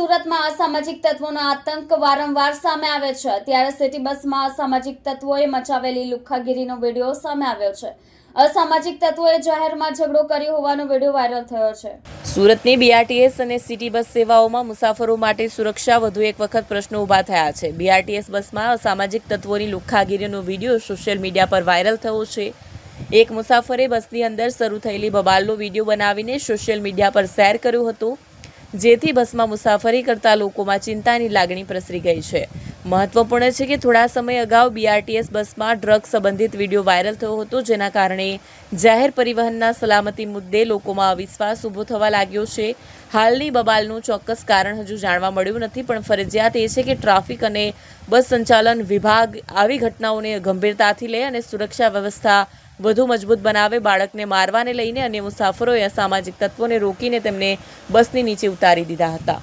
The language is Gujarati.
સુરતમાં અસામાજિક તત્વોનો આતંક વારંવાર સામે આવે છે. ત્યારે સિટી બસમાં અસામાજિક તત્વોએ મચાવેલી લુખ્ખાગીરીનો વીડિયો સામે આવ્યો છે. અસામાજિક તત્વોએ જાહેરમાં ઝઘડો કર્યો હોવાનો વીડિયો વાયરલ થયો છે. સુરતની બીઆરટીએસ અને સિટી બસ સેવાઓમાં મુસાફરો માટે સુરક્ષા વધુ એક વખત પ્રશ્નો ઊભા થયા છે. બીઆરટીએસ બસમાં અસામાજિક તત્વોની લુખ્ખાગીરીનો વીડિયો સોશિયલ મીડિયા પર વાયરલ થયો છે. એક મુસાફરે બસની અંદર શરૂ થયેલી બબાલનો વીડિયો બનાવીને સોશિયલ મીડિયા પર શેર કર્યો હતો. જેથી બસમાં મુસાફરી કરતા લોકોમાં ચિંતાની લાગણી પ્રસરી ગઈ છે. મહત્વપૂર્ણ છે કે થોડા સમય અગાઉ બીઆરટીએસ બસમાં ડ્રગ સંબંધિત વીડિયો વાયરલ થયો હતો, જેના કારણે જાહેર પરિવહનના સલામતી મુદ્દે લોકોમાં અવિશ્વાસ ઊભો થવા લાગ્યો છે. હાલની બબાલનું ચોક્કસ કારણ હજુ જાણવા મળ્યું નથી, પણ ફરજિયાત એ છે કે ટ્રાફિક અને બસ સંચાલન વિભાગ આવી ઘટનાઓને ગંભીરતાથી લે અને સુરક્ષા વ્યવસ્થા વધુ મજબૂત બનાવે બાળકને મારવાને લઈને અન્ય મુસાફરોએ અસામાજિક તત્વોને રોકીને તેમને બસની નીચે ઉતારી દીધા હતા.